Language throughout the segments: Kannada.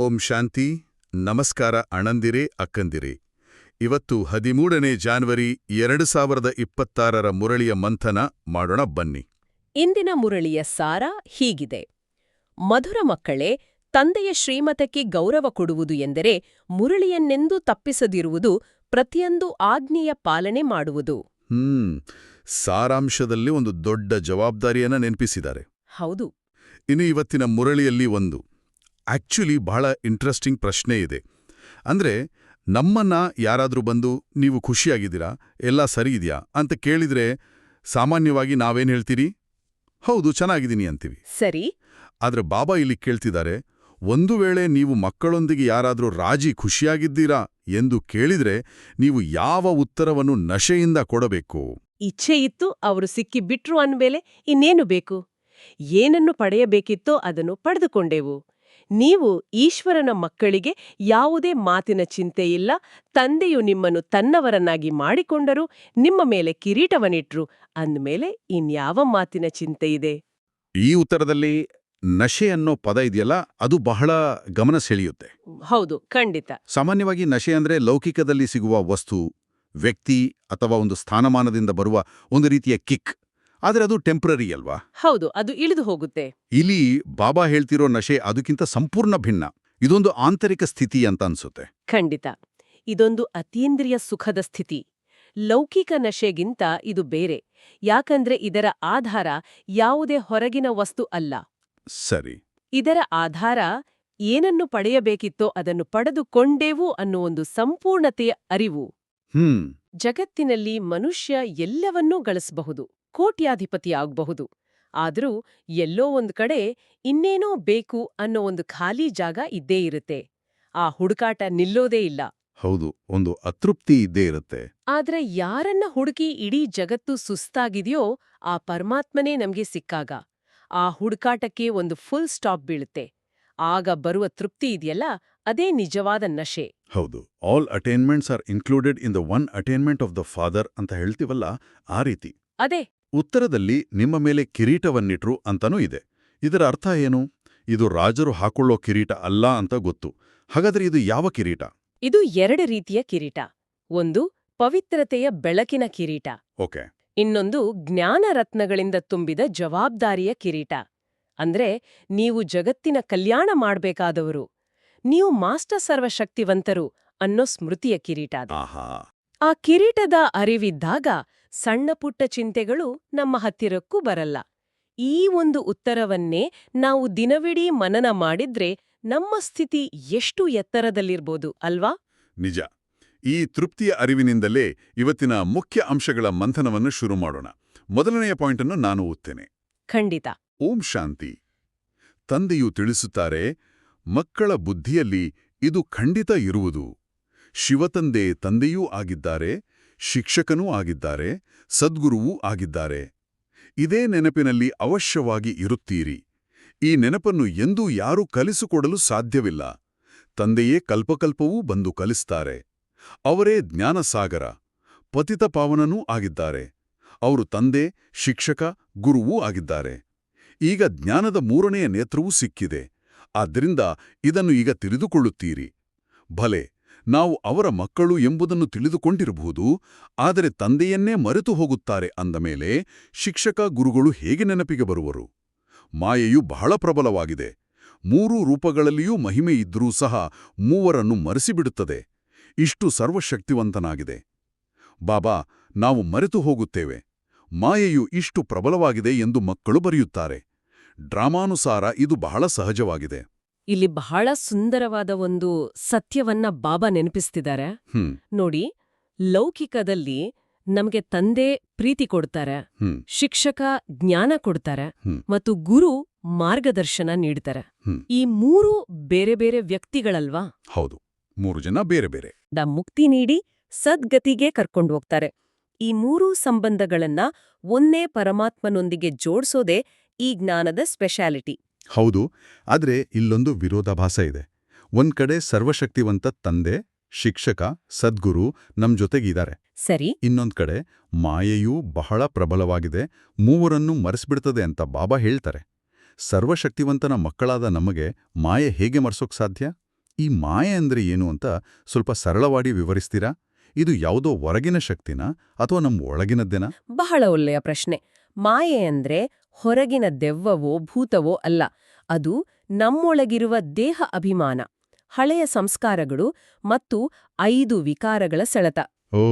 ಓಂ ಶಾಂತಿ ನಮಸ್ಕಾರ ಅಣಂದಿರೇ ಅಕ್ಕಂದಿರೆ. ಇವತ್ತು ಹದಿಮೂರನೇ ಜಾನ್ವರಿ ಎರಡು ಸಾವಿರದ ಇಪ್ಪತ್ತಾರರ ಮುರಳಿಯ ಮಂಥನ ಮಾಡೋಣ ಬನ್ನಿ. ಇಂದಿನ ಮುರಳಿಯ ಸಾರ ಹೀಗಿದೆ. ಮಧುರ ಮಕ್ಕಳೇ ತಂದೆಯ ಶ್ರೀಮತಕ್ಕೆ ಗೌರವ ಕೊಡುವುದು ಎಂದರೆ ಮುರಳಿಯನ್ನೆಂದೂ ತಪ್ಪಿಸದಿರುವುದು ಪ್ರತಿಯೊಂದು ಆಜ್ಞೆಯ ಪಾಲನೆ ಮಾಡುವುದು. ಹ್ಮ್ ಸಾರಾಂಶದಲ್ಲಿ ಒಂದು ದೊಡ್ಡ ಜವಾಬ್ದಾರಿಯನ್ನ ನೆನಪಿಸಿದ್ದಾರೆ. ಹೌದು. ಇನ್ನು ಇವತ್ತಿನ ಮುರಳಿಯಲ್ಲಿ ಒಂದು. ಆಕ್ಚುಲಿ ಬಹಳ ಇಂಟ್ರೆಸ್ಟಿಂಗ್ ಪ್ರಶ್ನೆ ಇದೆ. ಅಂದ್ರೆ ನಮ್ಮನ್ನ ಯಾರಾದರೂ ಬಂದು ನೀವು ಖುಷಿಯಾಗಿದ್ದೀರಾ? ಎಲ್ಲ ಸರಿ ಇದೆಯಾ? ಅಂತ ಕೇಳಿದ್ರೆ ಸಾಮಾನ್ಯವಾಗಿ ನಾವೇನು ಹೇಳ್ತೀರಿ? ಹೌದು ಚೆನ್ನಾಗಿದ್ದೀನಿ ಅಂತೀವಿ. ಸರಿ. ಆದರೆ ಬಾಬಾ ಇಲ್ಲಿ ಕೇಳ್ತಿದ್ದಾರೆ ಒಂದು ವೇಳೆ ನೀವು ಮಕ್ಕಳೊಂದಿಗೆ ಯಾರಾದರೂ ರಾಜಿ ಖುಷಿಯಾಗಿದ್ದೀರಾ ಎಂದು ಕೇಳಿದ್ರೆ ನೀವು ಯಾವ ಉತ್ತರವನ್ನು ನಶೆಯಿಂದ ಕೊಡಬೇಕು? ಇಚ್ಛೆ ಇತ್ತು ಅವರು ಸಿಕ್ಕಿ ಬಿಟ್ರು ಅಂದ್ಮೇಲೆ ಇನ್ನೇನು ಬೇಕು? ಏನನ್ನು ಪಡೆಯಬೇಕಿತ್ತೋ ಅದನ್ನು ಪಡೆದುಕೊಂಡೆವು. ನೀವು ಈಶ್ವರನ ಮಕ್ಕಳಿಗೆ ಯಾವುದೇ ಮಾತಿನ ಚಿಂತೆ ಇಲ್ಲ ತಂದೆಯು ನಿಮ್ಮನ್ನು ತನ್ನವರನ್ನಾಗಿ ಮಾಡಿಕೊಂಡರು ನಿಮ್ಮ ಮೇಲೆ ಕಿರೀಟವನಿಟ್ರು ಅಂದ್ಮೇಲೆ ಇನ್ಯಾವ ಮಾತಿನ ಚಿಂತೆ ಇದೆ? ಈ ಉತ್ತರದಲ್ಲಿ ನಶೆ ಅನ್ನೋ ಪದ ಇದೆಯಲ್ಲ ಅದು ಬಹಳ ಗಮನ ಸೆಳೆಯುತ್ತೆ. ಹೌದು ಖಂಡಿತ. ಸಾಮಾನ್ಯವಾಗಿ ನಶೆ ಅಂದ್ರೆ ಲೌಕಿಕದಲ್ಲಿ ಸಿಗುವ ವಸ್ತು ವ್ಯಕ್ತಿ ಅಥವಾ ಒಂದು ಸ್ಥಾನಮಾನದಿಂದ ಬರುವ ಒಂದು ರೀತಿಯ ಕಿಕ್. ಆದರೆ ಅದು ಟೆಂಪ್ರರಿ ಅಲ್ವಾ? ಹೌದು ಅದು ಇಳಿದು ಹೋಗುತ್ತೆ. ಇಲ್ಲಿ ಬಾಬಾ ಹೇಳ್ತಿರೋ ನಶೆ ಅದಕ್ಕಿಂತ ಸಂಪೂರ್ಣ ಭಿನ್ನ. ಇದೊಂದು ಆಂತರಿಕ ಸ್ಥಿತಿ ಅಂತ ಅನ್ಸುತ್ತೆ. ಖಂಡಿತ. ಇದೊಂದು ಅತೀಂದ್ರಿಯ ಸುಖದ ಸ್ಥಿತಿ. ಲೌಕಿಕ ನಶೆಗಿಂತ ಇದು ಬೇರೆ. ಯಾಕಂದ್ರೆ ಇದರ ಆಧಾರ ಯಾವುದೇ ಹೊರಗಿನ ವಸ್ತು ಅಲ್ಲ. ಸರಿ. ಇದರ ಆಧಾರ ಏನನ್ನು ಪಡೆಯಬೇಕಿತ್ತೋ ಅದನ್ನು ಪಡೆದುಕೊಂಡೇವು ಅನ್ನೋ ಒಂದು ಸಂಪೂರ್ಣತೆಯ ಅರಿವು. ಹ್ಮ್. ಜಗತ್ತಿನಲ್ಲಿ ಮನುಷ್ಯ ಎಲ್ಲವನ್ನೂ ಗಳಿಸಬಹುದು. ಕೋಟ್ಯಾಧಿಪತಿ ಆಗ್ಬಹುದು ಆದರೂ ಎಲ್ಲೋ ಒಂದು ಕಡೆ ಇನ್ನೇನೋ ಬೇಕು ಅನ್ನೋ ಒಂದು ಖಾಲಿ ಜಾಗ ಇದ್ದೇ ಇರುತ್ತೆ. ಆ ಹುಡುಕಾಟ ನಿಲ್ಲೋದೇ ಇಲ್ಲ. ಹೌದು ಒಂದು ಅತೃಪ್ತಿ ಇದ್ದೇ ಇರುತ್ತೆ. ಆದ್ರೆ ಯಾರನ್ನ ಹುಡುಕಿ ಇಡೀ ಜಗತ್ತು ಸುಸ್ತಾಗಿದೆಯೋ ಆ ಪರಮಾತ್ಮನೇ ನಮ್ಗೆ ಸಿಕ್ಕಾಗ. ಆ ಹುಡುಕಾಟಕ್ಕೆ ಒಂದು ಫುಲ್ ಸ್ಟಾಪ್ ಬೀಳುತ್ತೆ. ಆಗ ಬರುವ ತೃಪ್ತಿ ಇದೆಯಲ್ಲ ಅದೇ ನಿಜವಾದ ನಶೆ. ಹೌದು all attainments are included in the one attainment of the father ಅಂತ ಹೇಳ್ತೀವಲ್ಲ ಆ ರೀತಿ. ಅದೇ. ಉತ್ತರದಲ್ಲಿ ನಿಮ್ಮ ಮೇಲೆ ಕಿರೀಟವನ್ನಿಟ್ರು ಅಂತನೂ ಇದೆ. ಇದರ ಅರ್ಥ ಏನು? ಇದು ರಾಜರು ಹಾಕೊಳ್ಳೋ ಕಿರೀಟ ಅಲ್ಲ ಅಂತ ಗೊತ್ತು. ಹಾಗಾದ್ರೆ ಇದು ಯಾವ ಕಿರೀಟ? ಇದು ಎರಡು ರೀತಿಯ ಕಿರೀಟ. ಒಂದು ಪವಿತ್ರತೆಯ ಬೆಳಕಿನ ಕಿರೀಟ. ಓಕೆ. ಇನ್ನೊಂದು ಜ್ಞಾನ ರತ್ನಗಳಿಂದ ತುಂಬಿದ ಜವಾಬ್ದಾರಿಯ ಕಿರೀಟ. ಅಂದ್ರೆ ನೀವು ಜಗತ್ತಿನ ಕಲ್ಯಾಣ ಮಾಡಬೇಕಾದವರು. ನೀವು ಮಾಸ್ಟರ್ ಸರ್ವಶಕ್ತಿವಂತರು ಅನ್ನೋ ಸ್ಮೃತಿಯ ಕಿರೀಟ ಆಹಾ. ಆ ಕಿರೀಟದ ಅರಿವಿದ್ದಾಗ ಸಣ್ಣಪುಟ್ಟ ಚಿಂತೆಗಳು ನಮ್ಮ ಹತ್ತಿರಕ್ಕೂ ಬರಲ್ಲ. ಈ ಒಂದು ಉತ್ತರವನ್ನೇ ನಾವು ದಿನವಿಡೀ ಮನನ ಮಾಡಿದ್ರೆ ನಮ್ಮ ಸ್ಥಿತಿ ಎಷ್ಟು ಎತ್ತರದಲ್ಲಿರ್ಬೋದು ಅಲ್ವಾ? ನಿಜ. ಈ ತೃಪ್ತಿಯ ಅರಿವಿನಿಂದಲೇ ಇವತ್ತಿನ ಮುಖ್ಯ ಅಂಶಗಳ ಮಂಥನವನ್ನು ಶುರು ಮಾಡೋಣ. ಮೊದಲನೆಯ ಪಾಯಿಂಟನ್ನು ನಾನು ಓದ್ತೇನೆ. ಖಂಡಿತ. ಓಂ ಶಾಂತಿ. ತಂದೆಯು ತಿಳಿಸುತ್ತಾರೆ ಮಕ್ಕಳ ಬುದ್ಧಿಯಲ್ಲಿ ಇದು ಖಂಡಿತ ಇರುವುದು. ಶಿವತಂದೆ ತಂದೆಯೂ ಆಗಿದ್ದಾರೆ, ಶಿಕ್ಷಕನೂ ಆಗಿದ್ದಾರೆ, ಸದ್ಗುರುವೂ ಆಗಿದ್ದಾರೆ. ಇದೇ ನೆನಪಿನಲ್ಲಿ ಅವಶ್ಯವಾಗಿ ಇರುತ್ತೀರಿ. ಈ ನೆನಪನ್ನು ಎಂದೂ ಯಾರೂ ಕಲಿಸಿಕೊಡಲು ಸಾಧ್ಯವಿಲ್ಲ. ತಂದೆಯೇ ಕಲ್ಪಕಲ್ಪವೂ ಬಂದು ಕಲಿಸ್ತಾರೆ. ಅವರೇ ಜ್ಞಾನಸಾಗರ. ಪತಿತ ಪಾವನನೂ ಆಗಿದ್ದಾರೆ. ಅವರು ತಂದೆ, ಶಿಕ್ಷಕ, ಗುರುವೂ ಆಗಿದ್ದಾರೆ. ಈಗ ಜ್ಞಾನದ ಮೂರನೆಯ ನೇತ್ರವೂ ಸಿಕ್ಕಿದೆ. ಆದ್ದರಿಂದ ಇದನ್ನು ಈಗ ತಿಳಿದುಕೊಳ್ಳುತ್ತೀರಿ. ಭಲೆ ನಾವು ಅವರ ಮಕ್ಕಳು ಎಂಬುದನ್ನು ತಿಳಿದುಕೊಂಡಿರಬಹುದು, ಆದರೆ ತಂದೆಯನ್ನೇ ಮರೆತು ಹೋಗುತ್ತಾರೆ ಅಂದ ಮೇಲೆ ಶಿಕ್ಷಕ ಗುರುಗಳು ಹೇಗೆ ನೆನಪಿಗೆ ಬರುವರು? ಮಾಯೆಯು ಬಹಳ ಪ್ರಬಲವಾಗಿದೆ. ಮೂರು ರೂಪಗಳಲ್ಲಿಯೂ ಮಹಿಮೆ ಇದ್ದರೂ ಸಹ ಮೂವರನ್ನು ಮರೆಸಿಬಿಡುತ್ತದೆ. ಇಷ್ಟು ಸರ್ವಶಕ್ತಿವಂತನಾಗಿದೆ. ಬಾಬಾ, ನಾವು ಮರೆತು ಹೋಗುತ್ತೇವೆ. ಮಾಯೆಯು ಇಷ್ಟು ಪ್ರಬಲವಾಗಿದೆ ಎಂದು ಮಕ್ಕಳು ಬರೆಯುತ್ತಾರೆ. ಡ್ರಾಮಾನುಸಾರ ಇದು ಬಹಳ ಸಹಜವಾಗಿದೆ. ಇಲ್ಲಿ ಬಹಳ ಸುಂದರವಾದ ಒಂದು ಸತ್ಯವನ್ನ ಬಾಬಾ ನೆನಪಿಸ್ತಿದ್ದಾರೆ ನೋಡಿ ಲೌಕಿಕದಲ್ಲಿ ನಮಗೆ ತಂದೆ ಪ್ರೀತಿ ಕೊಡ್ತಾರೆ ಶಿಕ್ಷಕ ಜ್ಞಾನ ಕೊಡ್ತಾರೆ ಮತ್ತು ಗುರು ಮಾರ್ಗದರ್ಶನ ನೀಡ್ತಾರೆ. ಈ ಮೂರು ಬೇರೆ ಬೇರೆ ವ್ಯಕ್ತಿಗಳಲ್ವಾ? ಹೌದು ಮೂರು ಜನ ಬೇರೆ ಬೇರೆ. ದ ಮುಕ್ತಿ ನೀಡಿ ಸದ್ಗತಿಗೆ ಕರ್ಕೊಂಡು ಹೋಗ್ತಾರೆ. ಈ ಮೂರು ಸಂಬಂಧಗಳನ್ನ ಒಂದೇ ಪರಮಾತ್ಮನೊಂದಿಗೆ ಜೋಡಿಸೋದೇ ಈ ಜ್ಞಾನದ ಸ್ಪೆಷಾಲಿಟಿ. ಹೌದು ಆದರೆ ಇಲ್ಲೊಂದು ವಿರೋಧಾಭಾಸ ಇದೆ. ಒಂದ್ ಕಡೆ ಸರ್ವಶಕ್ತಿವಂತ ತಂದೆ ಶಿಕ್ಷಕ ಸದ್ಗುರು ನಮ್ ಜೊತೆಗಿದ್ದಾರೆ. ಸರಿ. ಇನ್ನೊಂದ್ ಕಡೆ ಮಾಯೆಯೂ ಬಹಳ ಪ್ರಬಲವಾಗಿದೆ ಮೂವರನ್ನು ಮರೆಸ್ಬಿಡ್ತದೆ ಅಂತ ಬಾಬಾ ಹೇಳ್ತಾರೆ. ಸರ್ವಶಕ್ತಿವಂತನ ಮಕ್ಕಳಾದ ನಮಗೆ ಮಾಯೆ ಹೇಗೆ ಮರೆಸೋಕ್ ಸಾಧ್ಯ? ಈ ಮಾಯೆ ಅಂದ್ರೆ ಏನು ಅಂತ ಸ್ವಲ್ಪ ಸರಳವಾಗಿ ವಿವರಿಸ್ತೀರಾ? ಇದು ಯಾವುದೋ ಹೊರಗಿನ ಶಕ್ತಿನ ಅಥವಾ ನಮ್ಮ ಒಳಗಿನದ್ದೇನಾ? ಬಹಳ ಒಳ್ಳೆಯ ಪ್ರಶ್ನೆ. ಮಾಯೆ ಅಂದ್ರೆ ಹೊರಗಿನ ದೆವ್ವವೋ ಭೂತವೋ ಅಲ್ಲ ಅದು ನಮ್ಮೊಳಗಿರುವ ದೇಹ ಅಭಿಮಾನ ಹಳೆಯ ಸಂಸ್ಕಾರಗಳು ಮತ್ತು ಐದು ವಿಕಾರಗಳ ಸೆಳೆತ. ಓ.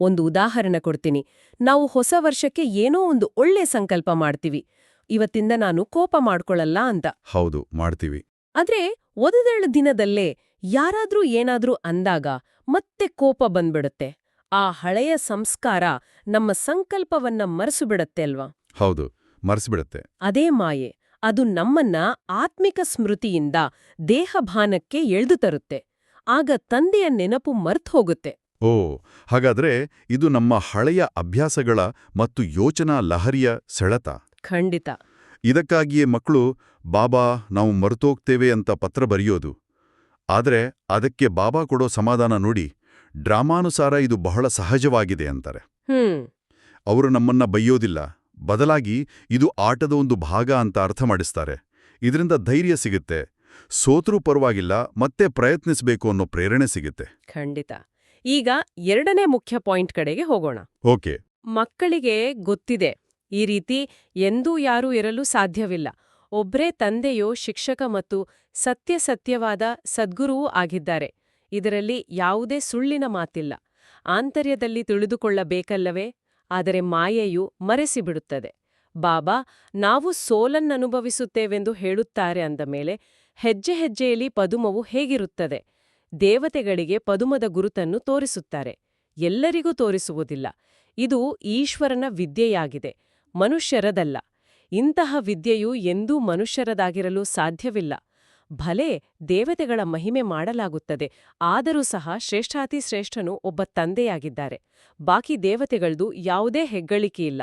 ಒಂದು ಉದಾಹರಣೆ ಕೊಡ್ತೀನಿ. ನಾವು ಹೊಸ ವರ್ಷಕ್ಕೆ ಏನೋ ಒಂದು ಒಳ್ಳೆ ಸಂಕಲ್ಪ ಮಾಡ್ತೀವಿ. ಇವತ್ತಿಂದ ನಾನು ಕೋಪ ಮಾಡ್ಕೊಳ್ಳಲ್ಲ ಅಂತ. ಹೌದು ಮಾಡ್ತೀವಿ. ಆದ್ರೆ ಒಂದೆರಡು ದಿನದಲ್ಲೇ ಯಾರಾದ್ರೂ ಏನಾದ್ರೂ ಅಂದಾಗ ಮತ್ತೆ ಕೋಪ ಬಂದ್ಬಿಡುತ್ತೆ. ಆ ಹಳೆಯ ಸಂಸ್ಕಾರ ನಮ್ಮ ಸಂಕಲ್ಪವನ್ನ ಮರೆಸುಬಿಡತ್ತೆ ಅಲ್ವಾ? ಹೌದು. ಮರೆಸಿಬಿಡತ್ತೆ. ಅದೇ ಮಾಯೆ. ಅದು ನಮ್ಮನ್ನ ಆತ್ಮಿಕ ಸ್ಮೃತಿಯಿಂದ ದೇಹಭಾನಕ್ಕೆ ಎಳೆದು ತರುತ್ತೆ. ಆಗ ತಂದೆಯ ನೆನಪು ಮರ್ತ್ ಹೋಗುತ್ತೆ. ಓ ಹಾಗಾದ್ರೆ ಇದು ನಮ್ಮ ಹಳೆಯ ಅಭ್ಯಾಸಗಳ ಮತ್ತು ಯೋಚನಾ ಲಹರಿಯ ಸೆಳೆತ. ಖಂಡಿತ. ಇದಕ್ಕಾಗಿಯೇ ಮಕ್ಕಳು ಬಾಬಾ ನಾವು ಮರೆತೋಗ್ತೇವೆ ಅಂತ ಪತ್ರ ಬರೆಯೋದು. ಆದರೆ ಅದಕ್ಕೆ ಬಾಬಾ ಕೊಡೋ ಸಮಾಧಾನ ನೋಡಿ ಡ್ರಾಮಾನುಸಾರ ಇದು ಬಹಳ ಸಹಜವಾಗಿದೆ ಅಂತಾರೆ. ಅವರು ನಮ್ಮನ್ನ ಬೈಯೋದಿಲ್ಲ. ಬದಲಾಗಿ ಇದು ಆಟದ ಒಂದು ಭಾಗ ಅಂತ ಅರ್ಥ ಮಾಡಿಸ್ತಾರೆ. ಇದರಿಂದ ಧೈರ್ಯ ಸಿಗುತ್ತೆ. ಸೋತ್ರೂ ಪರವಾಗಿಲ್ಲ ಮತ್ತೆ ಪ್ರಯತ್ನಿಸಬೇಕು ಅನ್ನೋ ಪ್ರೇರಣೆ ಸಿಗುತ್ತೆ. ಖಂಡಿತ. ಈಗ ಎರಡನೇ ಮುಖ್ಯ ಪಾಯಿಂಟ್ ಕಡೆಗೆ ಹೋಗೋಣ. ಓಕೆ. ಮಕ್ಕಳಿಗೆ ಗೊತ್ತಿದೆ ಈ ರೀತಿ ಎಂದೂ ಯಾರೂ ಇರಲು ಸಾಧ್ಯವಿಲ್ಲ. ಒಬ್ರೇ ತಂದೆಯೋ ಶಿಕ್ಷಕ ಮತ್ತು ಸತ್ಯಸತ್ಯವಾದ ಸದ್ಗುರುವೂ ಆಗಿದ್ದಾರೆ. ಇದರಲ್ಲಿ ಯಾವುದೇ ಸುಳ್ಳಿನ ಮಾತಿಲ್ಲ. ಆಂತರ್ಯದಲ್ಲಿ ತಿಳಿದುಕೊಳ್ಳಬೇಕಲ್ಲವೇ? ಆದರೆ ಮಾಯೆಯು ಮರೆಸಿಬಿಡುತ್ತದೆ. ಬಾಬಾ, ನಾವು ಸೋಲನ್ನನುಭವಿಸುತ್ತೇವೆಂದು ಹೇಳುತ್ತಾರೆ ಅಂದ ಮೇಲೆ ಹೆಜ್ಜೆ ಹೆಜ್ಜೆಯಲ್ಲಿ ಪದುಮವು ಹೇಗಿರುತ್ತದೆ. ದೇವತೆಗಳಿಗೆ ಪದುಮದ ಗುರುತನ್ನು ತೋರಿಸುತ್ತಾರೆ. ಎಲ್ಲರಿಗೂ ತೋರಿಸುವುದಿಲ್ಲ. ಇದು ಈಶ್ವರನ ವಿದ್ಯೆಯಾಗಿದೆ. ಮನುಷ್ಯರದಲ್ಲ. ಇಂತಹ ವಿದ್ಯೆಯು ಎಂದೂ ಮನುಷ್ಯರದಾಗಿರಲು ಸಾಧ್ಯವಿಲ್ಲ. ಭಲೆ ದೇವತೆಗಳ ಮಹಿಮೆ ಮಾಡಲಾಗುತ್ತದೆ. ಆದರೂ ಸಹ ಶ್ರೇಷ್ಠಾತಿ ಶ್ರೇಷ್ಠನು ಒಬ್ಬ ತಂದೆಯಾಗಿದ್ದಾರೆ. ಬಾಕಿ ದೇವತೆಗಳದು ಯಾವುದೇ ಹೆಗ್ಗಳಿಕೆಯಿಲ್ಲ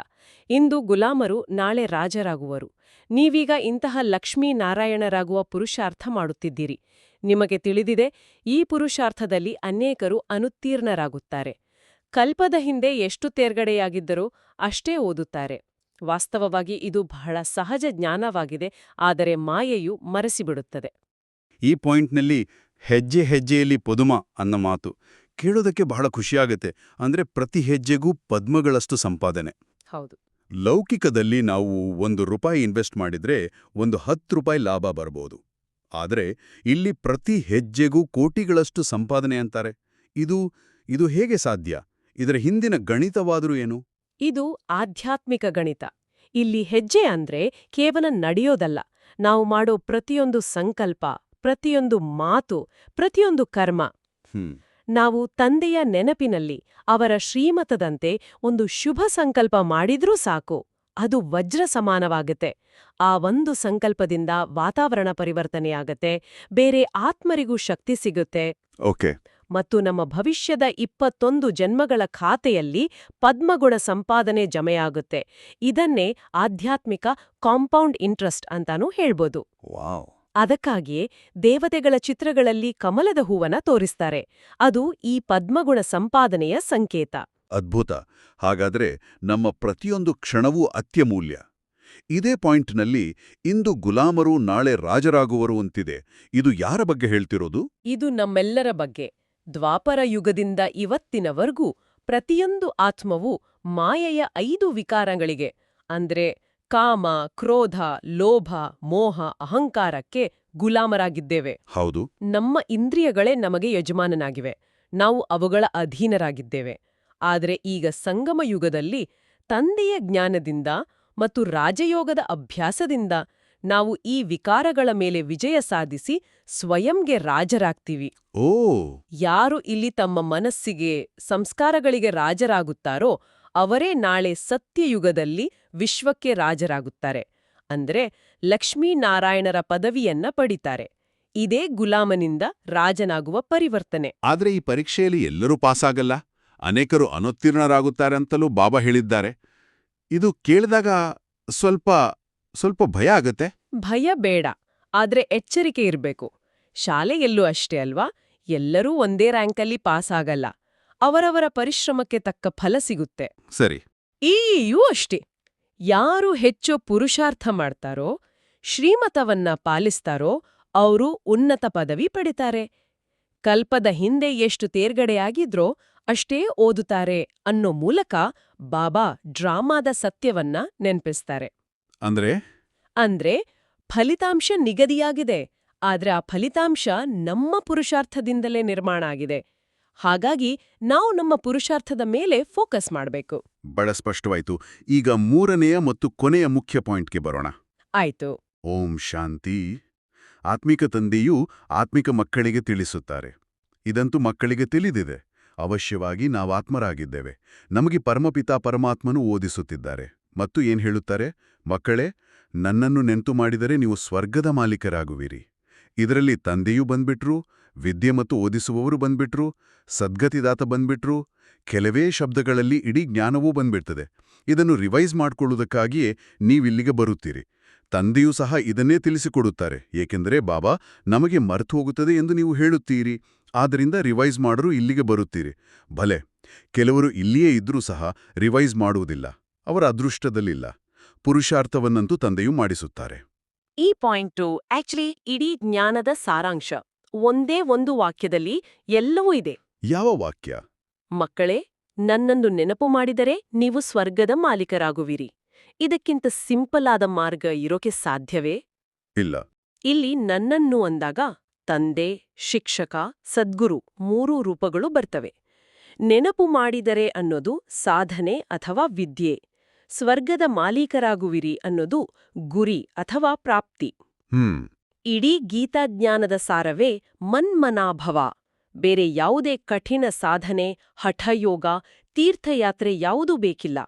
ಇಂದು ಗುಲಾಮರು ನಾಳೆ ರಾಜರಾಗುವರು. ನೀವೀಗ ಇಂತಹ ಲಕ್ಷ್ಮೀನಾರಾಯಣರಾಗುವ ಪುರುಷಾರ್ಥ ಮಾಡುತ್ತಿದ್ದೀರಿ. ನಿಮಗೆ ತಿಳಿದಿದೆ, ಈ ಪುರುಷಾರ್ಥದಲ್ಲಿ ಅನೇಕರು ಅನುತ್ತೀರ್ಣರಾಗುತ್ತಾರೆ. ಕಲ್ಪದ ಹಿಂದೆ ಎಷ್ಟು ತೇರ್ಗಡೆಯಾಗಿದ್ದರೋ ಅಷ್ಟೇ ಓದುತ್ತಾರೆ. ವಾಸ್ತವವಾಗಿ ಇದು ಬಹಳ ಸಹಜ ಜ್ಞಾನವಾಗಿದೆ ಆದರೆ ಮಾಯೆಯು ಮರೆಸಿಬಿಡುತ್ತದೆ. ಈ ಪಾಯಿಂಟ್ನಲ್ಲಿ ಹೆಜ್ಜೆ ಹೆಜ್ಜೆಯಲ್ಲಿ ಪದುಮ ಅನ್ನೋ ಮಾತು ಕೇಳೋದಕ್ಕೆ ಬಹಳ ಖುಷಿಯಾಗತ್ತೆ ಅಂದ್ರೆ ಪ್ರತಿ ಹೆಜ್ಜೆಗೂ ಪದ್ಮಗಳಷ್ಟು ಸಂಪಾದನೆ. ಹೌದು. ಲೌಕಿಕದಲ್ಲಿ ನಾವು ಒಂದು ರೂಪಾಯಿ ಇನ್ವೆಸ್ಟ್ ಮಾಡಿದ್ರೆ ಒಂದು ಹತ್ತು ರೂಪಾಯಿ ಲಾಭ ಬರ್ಬೋದು. ಆದರೆ ಇಲ್ಲಿ ಪ್ರತಿ ಹೆಜ್ಜೆಗೂ ಕೋಟಿಗಳಷ್ಟು ಸಂಪಾದನೆ ಅಂತಾರೆ. ಇದು ಇದು ಹೇಗೆ ಸಾಧ್ಯ? ಇದರ ಹಿಂದಿನ ಗಣಿತವಾದರೂ ಏನು? ಇದು ಆಧ್ಯಾತ್ಮಿಕ ಗಣಿತ. ಇಲ್ಲಿ ಹೆಜ್ಜೆ ಅಂದ್ರೆ ಕೇವಲ ನಡೆಯೋದಲ್ಲ ನಾವು ಮಾಡೋ ಪ್ರತಿಯೊಂದು ಸಂಕಲ್ಪ ಪ್ರತಿಯೊಂದು ಮಾತು ಪ್ರತಿಯೊಂದು ಕರ್ಮ. ನಾವು ತಂದೆಯ ನೆನಪಿನಲ್ಲಿ ಅವರ ಶ್ರೀಮತದಂತೆ ಒಂದು ಶುಭ ಸಂಕಲ್ಪ ಮಾಡಿದ್ರೂ ಸಾಕು ಅದು ವಜ್ರ ಸಮಾನವಾಗುತ್ತೆ. ಆ ಒಂದು ಸಂಕಲ್ಪದಿಂದ ವಾತಾವರಣ ಪರಿವರ್ತನೆಯಾಗತ್ತೆ ಬೇರೆ ಆತ್ಮರಿಗೂ ಶಕ್ತಿ ಸಿಗುತ್ತೆ. ಓಕೆ. ಮತ್ತು ನಮ್ಮ ಭವಿಷ್ಯದ ಇಪ್ಪತ್ತೊಂದು ಜನ್ಮಗಳ ಖಾತೆಯಲ್ಲಿ ಪದ್ಮಗುಣ ಸಂಪಾದನೆ ಜಮೆಯಾಗುತ್ತೆ. ಇದನ್ನೇ ಆಧ್ಯಾತ್ಮಿಕ ಕಾಂಪೌಂಡ್ ಇಂಟ್ರೆಸ್ಟ್ ಅಂತಾನೂ ಹೇಳ್ಬೋದು. ಅದಕ್ಕಾಗಿಯೇ ದೇವತೆಗಳ ಚಿತ್ರಗಳಲ್ಲಿ ಕಮಲದ ಹೂವನ ತೋರಿಸ್ತಾರೆ. ಅದು ಈ ಪದ್ಮಗುಣ ಸಂಪಾದನೆಯ ಸಂಕೇತ. ಅದ್ಭುತ. ಹಾಗಾದ್ರೆ ನಮ್ಮ ಪ್ರತಿಯೊಂದು ಕ್ಷಣವೂ ಅತ್ಯಮೂಲ್ಯ. ಇದೇ ಪಾಯಿಂಟ್ನಲ್ಲಿ ಇಂದು ಗುಲಾಮರು ನಾಳೆ ರಾಜರಾಗುವರು ಅಂತಿದೆ. ಇದು ಯಾರ ಬಗ್ಗೆ ಹೇಳ್ತಿರೋದು? ಇದು ನಮ್ಮೆಲ್ಲರ ಬಗ್ಗೆ. ದ್ವಾಪರ ಯುಗದಿಂದ ಇವತ್ತಿನವರೆಗೂ ಪ್ರತಿಯೊಂದು ಆತ್ಮವು ಮಾಯೆಯ ಐದು ವಿಕಾರಗಳಿಗೆ ಅಂದ್ರೆ ಕಾಮ ಕ್ರೋಧ ಲೋಭ ಮೋಹ ಅಹಂಕಾರಕ್ಕೆ ಗುಲಾಮರಾಗಿದ್ದೇವೆ. ಹೌದು. ನಮ್ಮ ಇಂದ್ರಿಯಗಳೇ ನಮಗೆ ಯಜಮಾನನಾಗಿವೆ. ನಾವು ಅವುಗಳ ಅಧೀನರಾಗಿದ್ದೇವೆ. ಆದರೆ ಈಗ ಸಂಗಮ ಯುಗದಲ್ಲಿ ತಂದೆಯ ಜ್ಞಾನದಿಂದ ಮತ್ತು ರಾಜಯೋಗದ ಅಭ್ಯಾಸದಿಂದ ನಾವು ಈ ವಿಕಾರಗಳ ಮೇಲೆ ವಿಜಯ ಸಾಧಿಸಿ ಸ್ವಯಂಗೆ ರಾಜರಾಗ್ತೀವಿ. ಓ! ಯಾರು ಇಲ್ಲಿ ತಮ್ಮ ಮನಸ್ಸಿಗೆ ಸಂಸ್ಕಾರಗಳಿಗೆ ರಾಜರಾಗುತ್ತಾರೋ ಅವರೇ ನಾಳೆ ಸತ್ಯಯುಗದಲ್ಲಿ ವಿಶ್ವಕ್ಕೆ ರಾಜರಾಗುತ್ತಾರೆ. ಅಂದ್ರೆ ಲಕ್ಷ್ಮೀನಾರಾಯಣರ ಪದವಿಯನ್ನ ಪಡಿತಾರೆ. ಇದೇ ಗುಲಾಮನಿಂದ ರಾಜನಾಗುವ ಪರಿವರ್ತನೆ. ಆದ್ರೆ ಈ ಪರೀಕ್ಷೆಯಲ್ಲಿ ಎಲ್ಲರೂ ಪಾಸಾಗಲ್ಲ. ಅನೇಕರು ಅನುತ್ತೀರ್ಣರಾಗುತ್ತಾರೆ ಅಂತಲೂ ಬಾಬಾ ಹೇಳಿದ್ದಾರೆ. ಇದು ಕೇಳಿದಾಗ ಸ್ವಲ್ಪ ಸ್ವಲ್ಪ ಭಯ ಆಗುತ್ತೆ? ಭಯ ಬೇಡ. ಆದ್ರೆ ಎಚ್ಚರಿಕೆ ಇರಬೇಕು. ಶಾಲೆಯಲ್ಲೂ ಅಷ್ಟೇ ಅಲ್ವಾ? ಎಲ್ಲರೂ ಒಂದೇ ರ್ಯಾಂಕಲ್ಲಿ ಪಾಸ್ ಆಗಲ್ಲ. ಅವರವರ ಪರಿಶ್ರಮಕ್ಕೆ ತಕ್ಕ ಫಲ ಸಿಗುತ್ತೆ. ಸರಿ. ಈಯೂ ಅಷ್ಟೇ. ಯಾರು ಹೆಚ್ಚು ಪುರುಷಾರ್ಥ ಮಾಡ್ತಾರೋ ಶ್ರೀಮತವನ್ನ ಪಾಲಿಸ್ತಾರೋ ಅವರು ಉನ್ನತ ಪದವಿ ಪಡಿತಾರೆ. ಕಲ್ಪದ ಹಿಂದೆ ಎಷ್ಟು ತೇರ್ಗಡೆಯಾಗಿದ್ರೋ ಅಷ್ಟೇ ಓದುತ್ತಾರೆ ಅನ್ನೋ ಮೂಲಕ ಬಾಬಾ ಡ್ರಾಮಾದ ಸತ್ಯವನ್ನ ನೆನ್ಪಿಸ್ತಾರೆ. ಅಂದ್ರೆ? ಅಂದ್ರೆ ಫಲಿತಾಂಶ ನಿಗದಿಯಾಗಿದೆ ಆದ್ರೆ ಆ ಫಲಿತಾಂಶ ನಮ್ಮ ಪುರುಷಾರ್ಥದಿಂದಲೇ ನಿರ್ಮಾಣ ಆಗಿದೆ. ಹಾಗಾಗಿ ನಾವು ನಮ್ಮ ಪುರುಷಾರ್ಥದ ಮೇಲೆ ಫೋಕಸ್ ಮಾಡಬೇಕು. ಬಹಳ ಸ್ಪಷ್ಟವಾಯಿತು. ಈಗ ಮೂರನೆಯ ಮತ್ತು ಕೊನೆಯ ಮುಖ್ಯ ಪಾಯಿಂಟ್ಗೆ ಬರೋಣ. ಆಯ್ತು. ಓಂ ಶಾಂತಿ. ಆತ್ಮಿಕ ತಂದೆಯೂ ಆತ್ಮಿಕ ಮಕ್ಕಳಿಗೆ ತಿಳಿಸುತ್ತಾರೆ. ಇದಂತೂ ಮಕ್ಕಳಿಗೆ ತಿಳಿದಿದೆ. ಅವಶ್ಯವಾಗಿ ನಾವು ಆತ್ಮರಾಗಿದ್ದೇವೆ. ನಮಗೆ ಪರಮಪಿತಾ ಪರಮಾತ್ಮನು ಓದಿಸುತ್ತಿದ್ದಾರೆ. ಮತ್ತು ಏನ್ ಹೇಳುತ್ತಾರೆ? ಮಕ್ಕಳೇ, ನನ್ನನ್ನು ನೆಂತು ಮಾಡಿದರೆ ನೀವು ಸ್ವರ್ಗದ ಮಾಲೀಕರಾಗುವಿರಿ. ಇದರಲ್ಲಿ ತಂದೆಯೂ ಬಂದ್ಬಿಟ್ರು, ವಿದ್ಯೆ ಮತ್ತು ಓದಿಸುವವರು ಬಂದ್ಬಿಟ್ರು, ಸದ್ಗತಿದಾತ ಬಂದ್ಬಿಟ್ರು, ಕೆಲವೇ ಶಬ್ದಗಳಲ್ಲಿ ಇಡೀ ಜ್ಞಾನವೂ ಬಂದ್ಬಿಡ್ತದೆ. ಇದನ್ನು ರಿವೈಸ್ ಮಾಡಿಕೊಳ್ಳುವುದಕ್ಕಾಗಿಯೇ ನೀವಿಲ್ಲಿಗೆ ಬರುತ್ತೀರಿ. ತಂದೆಯೂ ಸಹ ಇದನ್ನೇ ತಿಳಿಸಿಕೊಡುತ್ತಾರೆ, ಏಕೆಂದರೆ ಬಾಬಾ, ನಮಗೆ ಮರೆತು ಹೋಗುತ್ತದೆ ಎಂದು ನೀವು ಹೇಳುತ್ತೀರಿ. ಆದ್ದರಿಂದ ರಿವೈಸ್ ಮಾಡಲು ಇಲ್ಲಿಗೆ ಬರುತ್ತೀರಿ. ಭಲೆ, ಕೆಲವರು ಇಲ್ಲಿಯೇ ಇದ್ರೂ ಸಹ ರಿವೈಸ್ ಮಾಡುವುದಿಲ್ಲ, ಅವರ ಅದೃಷ್ಟದಲ್ಲಿಲ್ಲ. ಪುರುಷಾರ್ಥವನ್ನಂತೂ ತಂದೆಯು ಮಾಡಿಸುತ್ತಾರೆ. ಈ ಪಾಯಿಂಟು ಆಕ್ಚುಲಿ ಇಡೀ ಜ್ಞಾನದ ಸಾರಾಂಶ. ಒಂದೇ ಒಂದು ವಾಕ್ಯದಲ್ಲಿ ಎಲ್ಲವೂ ಇದೆ. ಯಾವ ವಾಕ್ಯ? ಮಕ್ಕಳೇ ನನ್ನನ್ನು ನೆನಪು ಮಾಡಿದರೆ ನೀವು ಸ್ವರ್ಗದ ಮಾಲೀಕರಾಗುವಿರಿ. ಇದಕ್ಕಿಂತ ಸಿಂಪಲ್ ಆದ ಮಾರ್ಗ ಇರೋಕೆ ಸಾಧ್ಯವೇ? ಇಲ್ಲ. ಇಲ್ಲಿ ನನ್ನನ್ನು ಅಂದಾಗ ತಂದೆ ಶಿಕ್ಷಕ ಸದ್ಗುರು ಮೂರೂ ರೂಪಗಳು ಬರ್ತವೆ. ನೆನಪು ಮಾಡಿದರೆ ಅನ್ನೋದು ಸಾಧನೆ ಅಥವಾ ವಿದ್ಯೆ. ಸ್ವರ್ಗದ ಮಾಲೀಕರಾಗುವಿರಿ ಅನ್ನೋದು ಗುರಿ ಅಥವಾ ಪ್ರಾಪ್ತಿ. ಇಡೀ ಗೀತಾಜ್ಞಾನದ ಸಾರವೇ ಮನ್ಮನಾಭವ. ಬೇರೆ ಯಾವುದೇ ಕಠಿಣ ಸಾಧನೆ ಹಠಯೋಗ ತೀರ್ಥಯಾತ್ರೆ ಯಾವುದೂ ಬೇಕಿಲ್ಲ.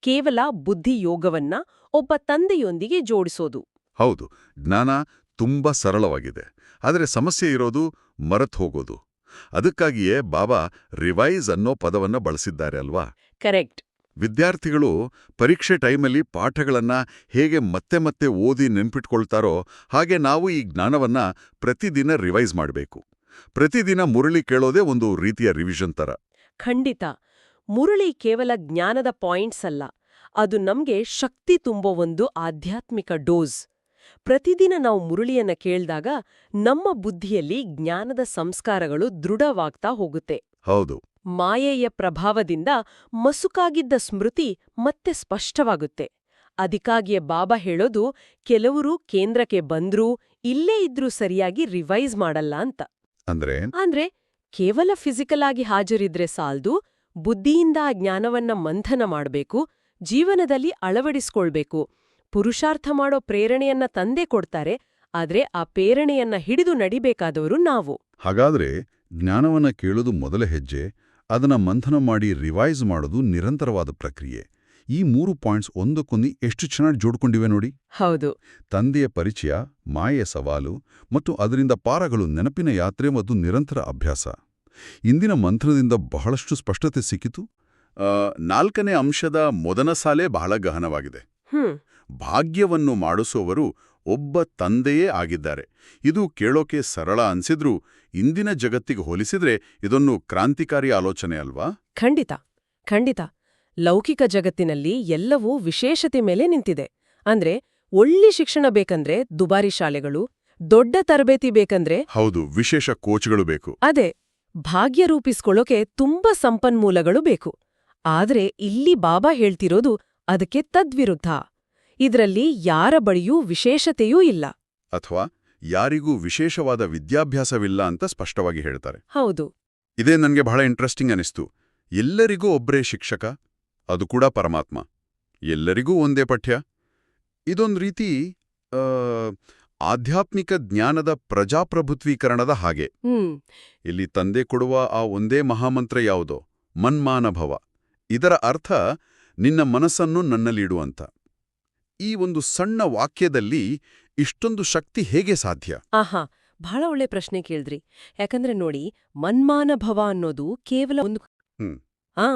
ಕೇವಲ ಬುದ್ಧಿಯೋಗವನ್ನ ಒಬ್ಬ ತಂದೆಯೊಂದಿಗೆ ಜೋಡಿಸೋದು. ಹೌದು ಜ್ಞಾನ ತುಂಬಾ ಸರಳವಾಗಿದೆ. ಆದರೆ ಸಮಸ್ಯೆ ಇರೋದು ಮರೆತು ಹೋಗೋದು. ಅದಕ್ಕಾಗಿಯೇ ಬಾಬಾ ರಿವೈಸ್ ಅನ್ನೋ ಪದವನ್ನ ಬಳಸಿದ್ದಾರೆ ಅಲ್ವಾ? ಕರೆಕ್ಟ್. ವಿದ್ಯಾರ್ಥಿಗಳು ಪರೀಕ್ಷೆ ಟೈಮಲ್ಲಿ ಪಾಠಗಳನ್ನ ಹೇಗೆ ಮತ್ತೆ ಮತ್ತೆ ಓದಿ ನೆನ್ಪಿಟ್ಕೊಳ್ತಾರೋ ಹಾಗೆ ನಾವು ಈ ಜ್ಞಾನವನ್ನ ಪ್ರತಿದಿನ ರಿವೈಸ್ ಮಾಡಬೇಕು. ಪ್ರತಿದಿನ ಮುರಳಿ ಕೇಳೋದೇ ಒಂದು ರೀತಿಯ ರಿವಿಷನ್ ಥರ ಖಂಡಿತ. ಮುರುಳಿ ಕೇವಲ ಜ್ಞಾನದ ಪಾಯಿಂಟ್ಸ್ ಅಲ್ಲ ಅದು ನಮಗೆ ಶಕ್ತಿ ತುಂಬೋ ಒಂದು ಆಧ್ಯಾತ್ಮಿಕ ಡೋಸ್. ಪ್ರತಿದಿನ ನಾವು ಮುರುಳಿಯನ್ನ ಕೇಳ್ದಾಗ ನಮ್ಮ ಬುದ್ಧಿಯಲ್ಲಿ ಜ್ಞಾನದ ಸಂಸ್ಕಾರಗಳು ದೃಢವಾಗ್ತಾ ಹೋಗುತ್ತೆ. ಹೌದು. ಮಾಯೆಯ ಪ್ರಭಾವದಿಂದ ಮಸುಕಾಗಿದ್ದ ಸ್ಮೃತಿ ಮತ್ತೆ ಸ್ಪಷ್ಟವಾಗುತ್ತೆ. ಅದಕ್ಕಾಗಿಯೇ ಬಾಬಾ ಹೇಳೋದು ಕೆಲವರು ಕೇಂದ್ರಕ್ಕೆ ಬಂದ್ರೂ ಇಲ್ಲೇ ಇದ್ರೂ ಸರಿಯಾಗಿ ರಿವೈಸ್ ಮಾಡಲ್ಲ ಅಂತ. ಅಂದ್ರೆ? ಅಂದ್ರೆ ಕೇವಲ ಫಿಸಿಕಲ್ ಆಗಿ ಹಾಜರಿದ್ರೆ ಸಾಲ್ದು ಬುದ್ಧಿಯಿಂದ ಆ ಜ್ಞಾನವನ್ನ ಮಂಥನ ಮಾಡಬೇಕು ಜೀವನದಲ್ಲಿ ಅಳವಡಿಸ್ಕೊಳ್ಬೇಕು. ಪುರುಷಾರ್ಥ ಮಾಡೋ ಪ್ರೇರಣೆಯನ್ನ ತಂದೆ ಕೊಡ್ತಾರೆ ಆದ್ರೆ ಆ ಪ್ರೇರಣೆಯನ್ನ ಹಿಡಿದು ನಡಿಬೇಕಾದವರು ನಾವು. ಹಾಗಾದ್ರೆ ಜ್ಞಾನವನ್ನ ಕೇಳೋದು ಮೊದಲ ಹೆಜ್ಜೆ ಅದನ್ನ ಮಂಥನ ಮಾಡಿ ರಿವೈಸ್ ಮಾಡೋದು ನಿರಂತರವಾದ ಪ್ರಕ್ರಿಯೆ. ಈ ಮೂರು ಪಾಯಿಂಟ್ಸ್ ಒಂದಕ್ಕೊಂದು ಎಷ್ಟು ಚೆನ್ನಾಗಿ ಜೋಡ್ಕೊಂಡಿವೆ ನೋಡಿ. ಹೌದು. ತಂದೆಯ ಪರಿಚಯ ಮಾಯೆಯ ಸವಾಲು ಮತ್ತು ಅದರಿಂದ ಪಾರಗಳು ನೆನಪಿನ ಯಾತ್ರೆ ಮತ್ತು ನಿರಂತರ ಅಭ್ಯಾಸ. ಇಂದಿನ ಮಂತ್ರದಿಂದ ಬಹಳಷ್ಟು ಸ್ಪಷ್ಟತೆ ಸಿಕ್ಕಿತು. ನಾಲ್ಕನೇ ಅಂಶದ ಮೊದಲ ಸಾಲೇ ಬಹಳ ಗಹನವಾಗಿದೆ. ಭಾಗ್ಯವನ್ನು ಮಾಡಿಸುವವರು ಒಬ್ಬ ತಂದೆಯೇ ಆಗಿದ್ದಾರೆ. ಇದು ಕೇಳೋಕೆ ಸರಳ ಅನ್ಸಿದ್ರೂ ಇಂದಿನ ಜಗತ್ತಿಗೆ ಹೋಲಿಸಿದ್ರೆ ಇದೊಂದು ಕ್ರಾಂತಿಕಾರಿ ಆಲೋಚನೆ ಅಲ್ವಾ? ಖಂಡಿತ ಖಂಡಿತ. ಲೌಕಿಕ ಜಗತ್ತಿನಲ್ಲಿ ಎಲ್ಲವೂ ವಿಶೇಷತೆ ಮೇಲೆ ನಿಂತಿದೆ. ಅಂದ್ರೆ ಒಳ್ಳೆ ಶಿಕ್ಷಣ ಬೇಕಂದ್ರೆ ದುಬಾರಿ ಶಾಲೆಗಳು ದೊಡ್ಡ ತರಬೇತಿ ಬೇಕಂದ್ರೆ ಹೌದು ವಿಶೇಷ ಕೋಚ್ಗಳು ಬೇಕು. ಅದೇ ಭಾಗ್ಯ ರೂಪಿಸ್ಕೊಳ್ಳೋಕೆ ತುಂಬಾ ಸಂಪನ್ಮೂಲಗಳು ಬೇಕು. ಆದ್ರೆ ಇಲ್ಲಿ ಬಾಬಾ ಹೇಳ್ತಿರೋದು ಅದಕ್ಕೆ ತದ್ವಿರುದ್ಧ. ಇದ್ರಲ್ಲಿ ಯಾರ ಬಳಿಯೂ ವಿಶೇಷತೆಯೂ ಇಲ್ಲ. ಅಥವಾ ಯಾರಿಗೂ ವಿಶೇಷವಾದ ವಿದ್ಯಾಭ್ಯಾಸವಿಲ್ಲ ಅಂತ ಸ್ಪಷ್ಟವಾಗಿ ಹೇಳ್ತಾರೆ. ಹೌದು. ಇದೇ ನನಗೆ ಬಹಳ ಇಂಟ್ರೆಸ್ಟಿಂಗ್ ಅನಿಸ್ತು. ಎಲ್ಲರಿಗೂ ಒಬ್ಬರೇ ಶಿಕ್ಷಕ ಅದು ಕೂಡ ಪರಮಾತ್ಮ. ಎಲ್ಲರಿಗೂ ಒಂದೇ ಪಠ್ಯ. ಇದೊಂದು ರೀತಿ ಆಧ್ಯಾತ್ಮಿಕ ಜ್ಞಾನದ ಪ್ರಜಾಪ್ರಭುತ್ವೀಕರಣದ ಹಾಗೆ. ಇಲ್ಲಿ ತಂದೆ ಕೊಡುವ ಆ ಒಂದೇ ಮಹಾಮಂತ್ರ ಯಾವುದೋ? ಮನ್ಮಾನಭವ. ಇದರ ಅರ್ಥ ನಿನ್ನ ಮನಸ್ಸನ್ನು ನನ್ನಲ್ಲಿಡು ಅಂತ. ಈ ಒಂದು ಸಣ್ಣ ವಾಕ್ಯದಲ್ಲಿ ಇಷ್ಟೊಂದು ಶಕ್ತಿ ಹೇಗೆ ಸಾಧ್ಯ? ಆಹಾ ಬಹಳ ಒಳ್ಳೆ ಪ್ರಶ್ನೆ ಕೇಳಿದ್ರಿ. ಯಾಕಂದ್ರೆ ನೋಡಿ ಮನ್ಮಾನ ಭವ ಅನ್ನೋದು ಕೇವಲ ಒಂದು ಹ್ಮ್. ಆ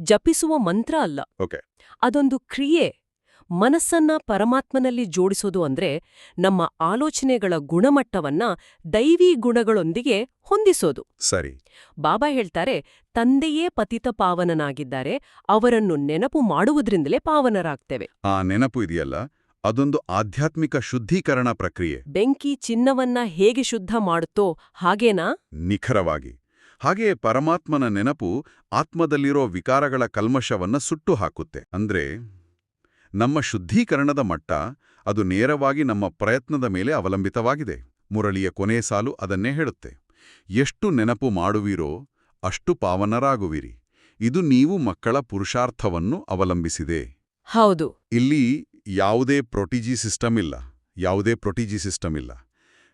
ಜಪಿಸುವ ಮಂತ್ರ ಅಲ್ಲ. ಓಕೆ. ಅದೊಂದು ಕ್ರಿಯೆ. ಮನಸ್ಸನ್ನ ಪರಮಾತ್ಮನಲ್ಲಿ ಜೋಡಿಸೋದು ಅಂದ್ರೆ ನಮ್ಮ ಆಲೋಚನೆಗಳ ಗುಣಮಟ್ಟವನ್ನ ದೈವಿ ಗುಣಗಳೊಂದಿಗೆ ಹೊಂದಿಸೋದು. ಸರಿ. ಬಾಬಾ ಹೇಳ್ತಾರೆ ತಂದೆಯೇ ಪತಿತ ಪಾವನನಾಗಿದ್ದಾರೆ ಅವರನ್ನು ನೆನಪು ಮಾಡುವುದರಿಂದಲೇ ಪಾವನರಾಗ್ತೇವೆ. ಆ ನೆನಪು ಇದೆಯಲ್ಲ ಅದೊಂದು ಆಧ್ಯಾತ್ಮಿಕ ಶುದ್ಧೀಕರಣ ಪ್ರಕ್ರಿಯೆ. ಬೆಂಕಿ ಚಿನ್ನವನ್ನ ಹೇಗೆ ಶುದ್ಧ ಮಾಡುತ್ತೋ ಹಾಗೇನಾ? ನಿಖರವಾಗಿ. ಹಾಗೆಯೇ ಪರಮಾತ್ಮನ ನೆನಪು ಆತ್ಮದಲ್ಲಿರೋ ವಿಕಾರಗಳ ಕಲ್ಮಶವನ್ನ ಸುಟ್ಟು ಹಾಕುತ್ತೆ. ಅಂದ್ರೆ ನಮ್ಮ ಶುದ್ಧೀಕರಣದ ಮಟ್ಟ ಅದು ನೇರವಾಗಿ ನಮ್ಮ ಪ್ರಯತ್ನದ ಮೇಲೆ ಅವಲಂಬಿತವಾಗಿದೆ. ಮುರಳಿಯ ಕೊನೆ ಸಾಲು ಅದನ್ನೇ ಹೇಳುತ್ತೆ. ಎಷ್ಟು ನೆನಪು ಮಾಡುವಿರೋ ಅಷ್ಟು ಪಾವನರಾಗುವಿರಿ. ಇದು ನೀವು ಮಕ್ಕಳ ಪುರುಷಾರ್ಥವನ್ನು ಅವಲಂಬಿಸಿದೆ. ಹೌದು. ಇಲ್ಲಿ ಯಾವುದೇ ಪ್ರೊಟಿಜಿ ಸಿಸ್ಟಮ್ ಇಲ್ಲ. ಯಾವುದೇ ಪ್ರೊಟಿಜಿ ಸಿಸ್ಟಮ್ ಇಲ್ಲ.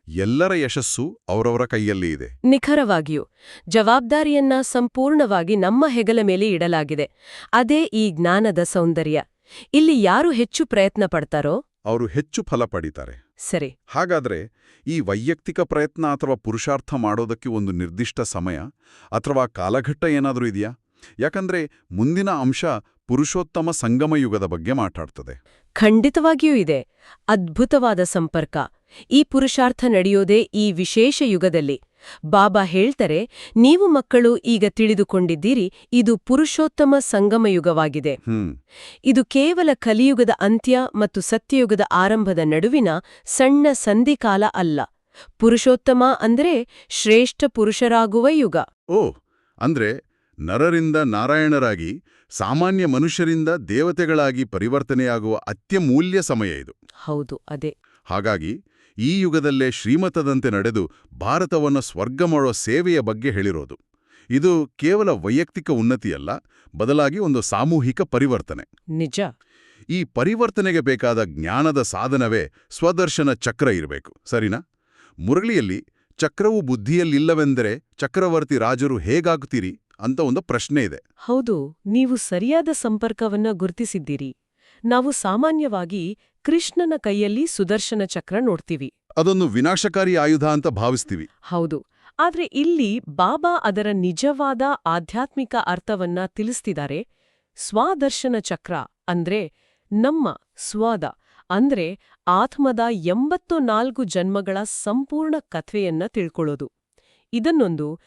ಎಲ್ಲರ ಯಶಸ್ಸು ಅವರವರ ಕೈಯಲ್ಲಿ ಇದೆ. ನಿಖರವಾಗಿಯೂ ಜವಾಬ್ದಾರಿಯನ್ನ ಸಂಪೂರ್ಣವಾಗಿ ನಮ್ಮ ಹೆಗಲ ಮೇಲೆ ಇಡಲಾಗಿದೆ. ಅದೇ ಈ ಜ್ಞಾನದ ಸೌಂದರ್ಯ. ಇಲ್ಲಿ ಯಾರು ಹೆಚ್ಚು ಪ್ರಯತ್ನ ಪಡ್ತಾರೋ? ಅವರು ಹೆಚ್ಚು ಫಲ ಪಡೀತಾರೆ. ಸರಿ. ಹಾಗಾದ್ರೆ ಈ ವೈಯಕ್ತಿಕ ಪ್ರಯತ್ನ ಅಥವಾ ಪುರುಷಾರ್ಥ ಮಾಡೋದಕ್ಕೆ ಒಂದು ನಿರ್ದಿಷ್ಟ ಸಮಯ ಅಥವಾ ಕಾಲಘಟ್ಟ ಏನಾದರೂ ಇದೆಯಾ? ಯಾಕಂದ್ರೆ ಮುಂದಿನ ಅಂಶ ಪುರುಷೋತ್ತಮ ಸಂಗಮ ಯುಗದ ಬಗ್ಗೆ ಮಾತಾಡ್ತದೆ. ಖಂಡಿತವಾಗಿಯೂ ಇದೆ. ಅದ್ಭುತವಾದ ಸಂಪರ್ಕ. ಈ ಪುರುಷಾರ್ಥ ನಡೆಯೋದೇ ಈ ವಿಶೇಷ ಯುಗದಲ್ಲಿ. ಬಾಬಾ ಹೇಳ್ತಾರೆ ನೀವು ಮಕ್ಕಳು ಈಗ ತಿಳಿದುಕೊಂಡಿದ್ದೀರಿ ಇದು ಪುರುಷೋತ್ತಮ ಸಂಗಮಯುಗವಾಗಿದೆ. ಇದು ಕೇವಲ ಕಲಿಯುಗದ ಅಂತ್ಯ ಮತ್ತು ಸತ್ಯಯುಗದ ಆರಂಭದ ನಡುವಿನ ಸಣ್ಣ ಸಂಧಿಕಾಲ ಅಲ್ಲ. ಪುರುಷೋತ್ತಮ ಅಂದ್ರೆ ಶ್ರೇಷ್ಠ ಪುರುಷರಾಗುವ ಯುಗ. ಓ ಅಂದ್ರೆ ನರರಿಂದ ನಾರಾಯಣರಾಗಿ ಸಾಮಾನ್ಯ ಮನುಷ್ಯರಿಂದ ದೇವತೆಗಳಾಗಿ ಪರಿವರ್ತನೆಯಾಗುವ ಅತ್ಯಮೂಲ್ಯ ಸಮಯ ಇದು. ಹೌದು ಅದೇ. ಹಾಗಾಗಿ ಈ ಯುಗದಲ್ಲೇ ಶ್ರೀಮತದಂತೆ ನಡೆದು ಭಾರತವನ್ನು ಸ್ವರ್ಗ ಮಾಡೋ ಸೇವೆಯ ಬಗ್ಗೆ ಹೇಳಿರೋದು. ಇದು ಕೇವಲ ವೈಯಕ್ತಿಕ ಉನ್ನತಿಯಲ್ಲ ಬದಲಾಗಿ ಒಂದು ಸಾಮೂಹಿಕ ಪರಿವರ್ತನೆ. ನಿಜ. ಈ ಪರಿವರ್ತನೆಗೆ ಬೇಕಾದ ಜ್ಞಾನದ ಸಾಧನವೇ ಸ್ವದರ್ಶನ ಚಕ್ರ ಇರಬೇಕು ಸರಿನಾ? ಮುರಳಿಯಲ್ಲಿ ಚಕ್ರವು ಬುದ್ಧಿಯಲ್ಲಿಲ್ಲವೆಂದರೆ ಚಕ್ರವರ್ತಿ ರಾಜರು ಹೇಗಾಗುತ್ತೀರಿ ಅಂತ ಒಂದು ಪ್ರಶ್ನೆ ಇದೆ. ಹೌದು ನೀವು ಸರಿಯಾದ ಸಂಪರ್ಕವನ್ನ ಗುರುತಿಸಿದ್ದೀರಿ. ನಾವು ಸಾಮಾನ್ಯವಾಗಿ ಕೃಷ್ಣನ ಕೈಯಲ್ಲಿ ಸುದರ್ಶನ ಚಕ್ರ ನೋಡ್ತೀವಿ. ಅದೊಂದು ವಿನಾಶಕಾರಿ ಆಯುಧ ಅಂತ ಭಾವಿಸ್ತೀವಿ. ಹೌದು. ಆದ್ರೆ ಇಲ್ಲಿ ಬಾಬಾ ಅದರ ನಿಜವಾದ ಆಧ್ಯಾತ್ಮಿಕ ಅರ್ಥವನ್ನ ತಿಳಿಸ್ತಿದ್ದಾರೆ ಸ್ವಾದರ್ಶನ ಚಕ್ರ ಅಂದ್ರೆ ನಮ್ಮ ಸ್ವಾದ ಅಂದ್ರೆ ಆತ್ಮದ ಎಂಬತ್ತು ನಾಲ್ಕು ಜನ್ಮಗಳ ಸಂಪೂರ್ಣ ಕಥೆಯನ್ನ ತಿಳ್ಕೊಳ್ಳೋದು. ಇದನ್ನೊಂದು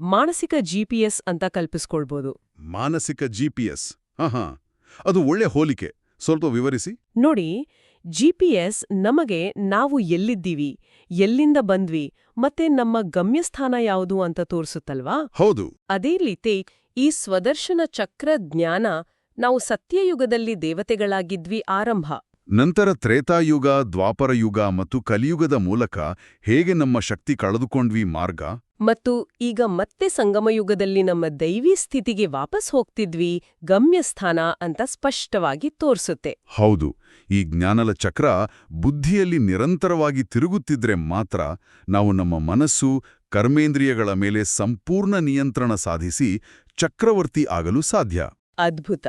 ಮಾನಸಿಕ ಜಿಪಿಎಸ್ ಅಂತ ಕಲ್ಪಿಸ್ಕೊಳ್ಬೋದು. ಮಾನಸಿಕ ಜಿಪಿಎಸ್ ಹಾ. ಅದು ಒಳ್ಳೆ ಹೋಲಿಕೆ. ಸ್ವಲ್ಪ ವಿವರಿಸಿ? ನೋಡಿ ಜಿಪಿಎಸ್ ನಮಗೆ ನಾವು ಎಲ್ಲಿದ್ದೀವಿ ಎಲ್ಲಿಂದ ಬಂದ್ವಿ ಮತ್ತೆ ನಮ್ಮ ಗಮ್ಯಸ್ಥಾನ ಯಾವುದು ಅಂತ ತೋರಿಸುತ್ತಲ್ವಾ? ಹೌದು. ಅದೇ ರೀತಿ ಈ ಸ್ವದರ್ಶನ ಚಕ್ರ ಜ್ಞಾನ ನಾವು ಸತ್ಯಯುಗದಲ್ಲಿ ದೇವತೆಗಳಾಗಿದ್ವಿ ಆರಂಭ. ನಂತರ ತ್ರೇತಾಯುಗ ದ್ವಾಪರಯುಗ ಮತ್ತು ಕಲಿಯುಗದ ಮೂಲಕ ಹೇಗೆ ನಮ್ಮ ಶಕ್ತಿ ಕಳೆದುಕೊಂಡ್ವಿ ಮಾರ್ಗ? ಮತ್ತು ಈಗ ಮತ್ತೆ ಸಂಗಮಯುಗದಲ್ಲಿ ನಮ್ಮ ದೈವಿ ಸ್ಥಿತಿಗೆ ವಾಪಸ್ ಹೋಗ್ತಿದ್ವಿ ಗಮ್ಯಸ್ಥಾನ ಅಂತ ಸ್ಪಷ್ಟವಾಗಿ ತೋರಿಸುತ್ತೆ. ಹೌದು ಈ ಜ್ಞಾನದ ಚಕ್ರ ಬುದ್ಧಿಯಲ್ಲಿ ನಿರಂತರವಾಗಿ ತಿರುಗುತ್ತಿದ್ರೆ ಮಾತ್ರ ನಾವು ನಮ್ಮ ಮನಸ್ಸು ಕರ್ಮೇಂದ್ರಿಯಗಳ ಮೇಲೆ ಸಂಪೂರ್ಣ ನಿಯಂತ್ರಣ ಸಾಧಿಸಿ ಚಕ್ರವರ್ತಿ ಆಗಲು ಸಾಧ್ಯ. ಅದ್ಭುತ.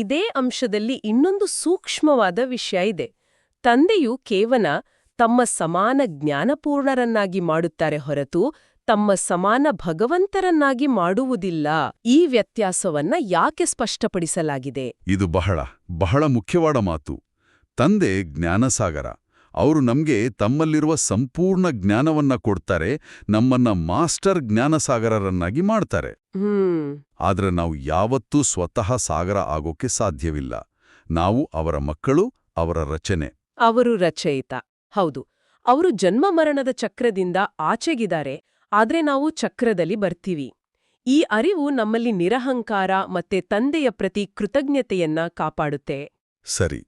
ಇದೇ ಅಂಶದಲ್ಲಿ ಇನ್ನೊಂದು ಸೂಕ್ಷ್ಮವಾದ ವಿಷಯ ಇದೆ. ತಂದೆಯು ಕೇವಲ ತಮ್ಮ ಸಮಾನ ಜ್ಞಾನಪೂರ್ಣರನ್ನಾಗಿ ಮಾಡುತ್ತಾರೆ ಹೊರತು ತಮ್ಮ ಸಮಾನ ಭಗವಂತರನ್ನಾಗಿ ಮಾಡುವುದಿಲ್ಲ. ಈ ವ್ಯತ್ಯಾಸವನ್ನ ಯಾಕೆ ಸ್ಪಷ್ಟಪಡಿಸಲಾಗಿದೆ? ಇದು ಬಹಳ ಬಹಳ ಮುಖ್ಯವಾದ ಮಾತು. ತಂದೆ ಜ್ಞಾನಸಾಗರ. ಅವರು ನಮಗೆ ತಮ್ಮಲ್ಲಿರುವ ಸಂಪೂರ್ಣ ಜ್ಞಾನವನ್ನ ಕೊಡ್ತಾರೆ ನಮ್ಮನ್ನ ಮಾಸ್ಟರ್ ಜ್ಞಾನಸಾಗರರನ್ನಾಗಿ ಮಾಡ್ತಾರೆ. ಆದರೆ ನಾವು ಯಾವತ್ತೂ ಸ್ವತಃ ಸಾಗರ ಆಗೋಕೆ ಸಾಧ್ಯವಿಲ್ಲ. ನಾವು ಅವರ ಮಕ್ಕಳು ಅವರ ರಚನೆ. ಅವರು ರಚಯಿತ. ಹೌದು. ಅವರು ಜನ್ಮ ಮರಣದ ಚಕ್ರದಿಂದ ಆಚೆಗಿದ್ದಾರೆ ಆದ್ರೆ ನಾವು ಚಕ್ರದಲ್ಲಿ ಬರ್ತೀವಿ. ಈ ಅರಿವು ನಮ್ಮಲ್ಲಿ ನಿರಹಂಕಾರ ಮತ್ತೆ ತಂದೆಯ ಪ್ರತಿ ಕೃತಜ್ಞತೆಯನ್ನ ಕಾಪಾಡುತ್ತೆ. ಸರಿ.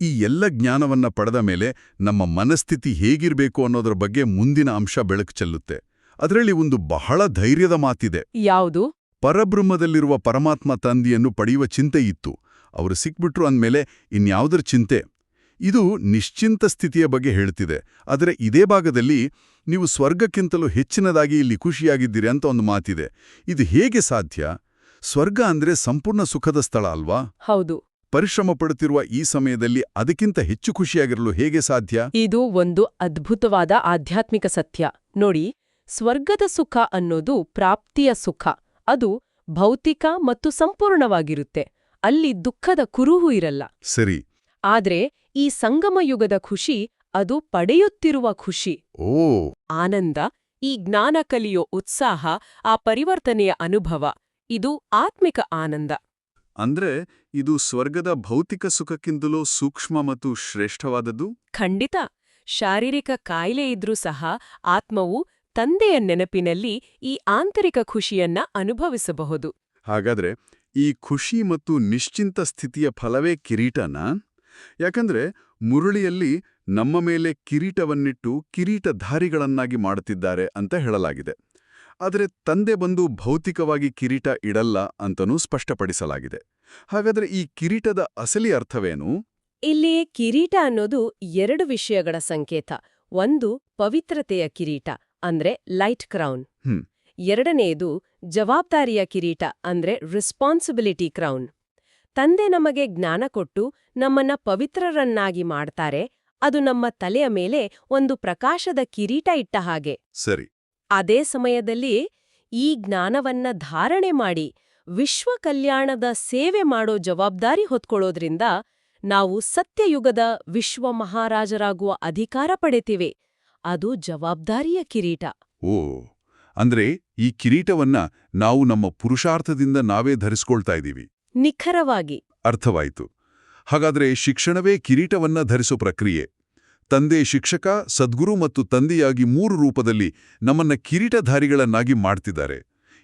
ಈ ಎಲ್ಲ ಜ್ಞಾನವನ್ನ ಪಡೆದ ಮೇಲೆ ನಮ್ಮ ಮನಸ್ಥಿತಿ ಹೇಗಿರಬೇಕು ಅನ್ನೋದರ ಬಗ್ಗೆ ಮುಂದಿನ ಅಂಶ ಬೆಳಕು ಚೆಲ್ಲುತ್ತೆ. ಅದರಲ್ಲಿ ಒಂದು ಬಹಳ ಧೈರ್ಯದ ಮಾತಿದೆ. ಯಾವುದು? ಪರಬ್ರಹ್ಮದಲ್ಲಿರುವ ಪರಮಾತ್ಮ ತಂದಿಯನ್ನು ಪಡೆಯುವ ಚಿಂತೆ ಇತ್ತು. ಅವರು ಸಿಕ್ಬಿಟ್ರು ಅಂದಮೇಲೆ ಇನ್ಯಾವುದರ ಚಿಂತೆ? ಇದು ನಿಶ್ಚಿಂತ ಸ್ಥಿತಿಯ ಬಗ್ಗೆ ಹೇಳ್ತಿದೆ. ಆದರೆ ಇದೇ ಭಾಗದಲ್ಲಿ ನೀವು ಸ್ವರ್ಗಕ್ಕಿಂತಲೂ ಹೆಚ್ಚಿನದಾಗಿ ಇಲ್ಲಿ ಖುಷಿಯಾಗಿದ್ದೀರಿ ಅಂತ ಒಂದು ಮಾತಿದೆ. ಇದು ಹೇಗೆ ಸಾಧ್ಯ? ಸ್ವರ್ಗ ಅಂದ್ರೆ ಸಂಪೂರ್ಣ ಸುಖದ ಸ್ಥಳ ಅಲ್ವಾ? ಹೌದು. ಪರಿಶ್ರಮ ಪಡುತ್ತಿರುವ ಈ ಸಮಯದಲ್ಲಿ ಅದಕ್ಕಿಂತ ಹೆಚ್ಚು ಖುಷಿಯಾಗಿರಲು ಹೇಗೆ ಸಾಧ್ಯ? ಇದು ಒಂದು ಅದ್ಭುತವಾದ ಆಧ್ಯಾತ್ಮಿಕ ಸತ್ಯ. ನೋಡಿ ಸ್ವರ್ಗದ ಸುಖ ಅನ್ನೋದು ಪ್ರಾಪ್ತಿಯ ಸುಖ. ಅದು ಭೌತಿಕ ಮತ್ತು ಸಂಪೂರ್ಣವಾಗಿರುತ್ತೆ. ಅಲ್ಲಿ ದುಃಖದ ಕುರುಹು ಇರಲ್ಲ. ಸರಿ. ಆದ್ರೆ ಈ ಸಂಗಮ ಯುಗದ ಖುಷಿ ಅದು ಪಡೆಯುತ್ತಿರುವ ಖುಷಿ. ಓ. ಆನಂದ ಈ ಜ್ಞಾನ ಕಲಿಯೋ ಉತ್ಸಾಹ ಆ ಪರಿವರ್ತನೆಯ ಅನುಭವ ಇದು ಆತ್ಮಿಕ ಆನಂದ. ಅಂದ್ರೆ ಇದು ಸ್ವರ್ಗದ ಭೌತಿಕ ಸುಖಕ್ಕಿಂತಲೂ ಸೂಕ್ಷ್ಮ ಮತ್ತು ಶ್ರೇಷ್ಠವಾದದ್ದು? ಖಂಡಿತ. ಶಾರೀರಿಕ ಕಾಯಿಲೆ ಇದ್ರೂ ಸಹ ಆತ್ಮವು ತಂದೆಯ ನೆನಪಿನಲ್ಲಿ ಈ ಆಂತರಿಕ ಖುಷಿಯನ್ನ ಅನುಭವಿಸಬಹುದು. ಹಾಗಾದ್ರೆ ಈ ಖುಷಿ ಮತ್ತು ನಿಶ್ಚಿಂತ ಸ್ಥಿತಿಯ ಫಲವೇ ಕಿರೀಟನ? ಯಾಕಂದ್ರೆ ಮುರುಳಿಯಲ್ಲಿ ನಮ್ಮ ಮೇಲೆ ಕಿರೀಟವನ್ನಿಟ್ಟು ಕಿರೀಟಧಾರಿಗಳನ್ನಾಗಿ ಮಾಡುತ್ತಿದ್ದಾರೆ ಅಂತ ಹೇಳಲಾಗಿದೆ. ಆದರೆ ತಂದೆ ಬಂದು ಭೌತಿಕವಾಗಿ ಕಿರೀಟ ಇಡಲ್ಲ ಅಂತನೂ ಸ್ಪಷ್ಟಪಡಿಸಲಾಗಿದೆ. ಹಾಗಾದ್ರೆ ಈ ಕಿರೀಟದ ಅಸಲಿ ಅರ್ಥವೇನು? ಇಲ್ಲಿ ಕಿರೀಟ ಅನ್ನೋದು ಎರಡು ವಿಷಯಗಳ ಸಂಕೇತ. ಒಂದು ಪವಿತ್ರತೆಯ ಕಿರೀಟ ಅಂದ್ರೆ ಲೈಟ್ ಕ್ರೌನ್. ಎರಡನೆಯದು ಜವಾಬ್ದಾರಿಯ ಕಿರೀಟ ಅಂದ್ರೆ ರೆಸ್ಪಾನ್ಸಿಬಿಲಿಟಿ ಕ್ರೌನ್. ತಂದೆ ನಮಗೆ ಜ್ಞಾನ ಕೊಟ್ಟು ನಮ್ಮನ್ನ ಪವಿತ್ರರನ್ನಾಗಿ ಮಾಡ್ತಾರೆ ಅದು ನಮ್ಮ ತಲೆಯ ಮೇಲೆ ಒಂದು ಪ್ರಕಾಶದ ಕಿರೀಟ ಇಟ್ಟ ಹಾಗೆ. ಸರಿ. ಅದೇ ಸಮಯದಲ್ಲಿ ಈ ಜ್ಞಾನವನ್ನ ಧಾರಣೆ ಮಾಡಿ ವಿಶ್ವ ಕಲ್ಯಾಣದ ಸೇವೆ ಮಾಡೋ ಜವಾಬ್ದಾರಿ ಹೊತ್ಕೊಳ್ಳೋದ್ರಿಂದ ನಾವು ಸತ್ಯಯುಗದ ವಿಶ್ವ ಮಹಾರಾಜರಾಗುವ ಅಧಿಕಾರ ಪಡೆತೀವಿ. ಅದು ಜವಾಬ್ದಾರಿಯ ಕಿರೀಟ. ಓ ಅಂದ್ರೆ ಈ ಕಿರೀಟವನ್ನ ನಾವು ನಮ್ಮ ಪುರುಷಾರ್ಥದಿಂದ ನಾವೇ ಧರಿಸ್ಕೊಳ್ತಾ ಇದ್ದೀವಿ. ನಿಖರವಾಗಿ. ಅರ್ಥವಾಯಿತು. ಹಾಗಾದ್ರೆ ಶಿಕ್ಷಣವೇ ಕಿರೀಟವನ್ನ ಧರಿಸೋ ಪ್ರಕ್ರಿಯೆ. ತಂದೆ ಶಿಕ್ಷಕ, ಸದ್ಗುರು ಮತ್ತು ತಂದೆಯಾಗಿ ಮೂರು ರೂಪದಲ್ಲಿ ನಮ್ಮನ್ನ ಕಿರೀಟಧಾರಿಗಳನ್ನಾಗಿ ಮಾಡ್ತಿದ್ದಾರೆ.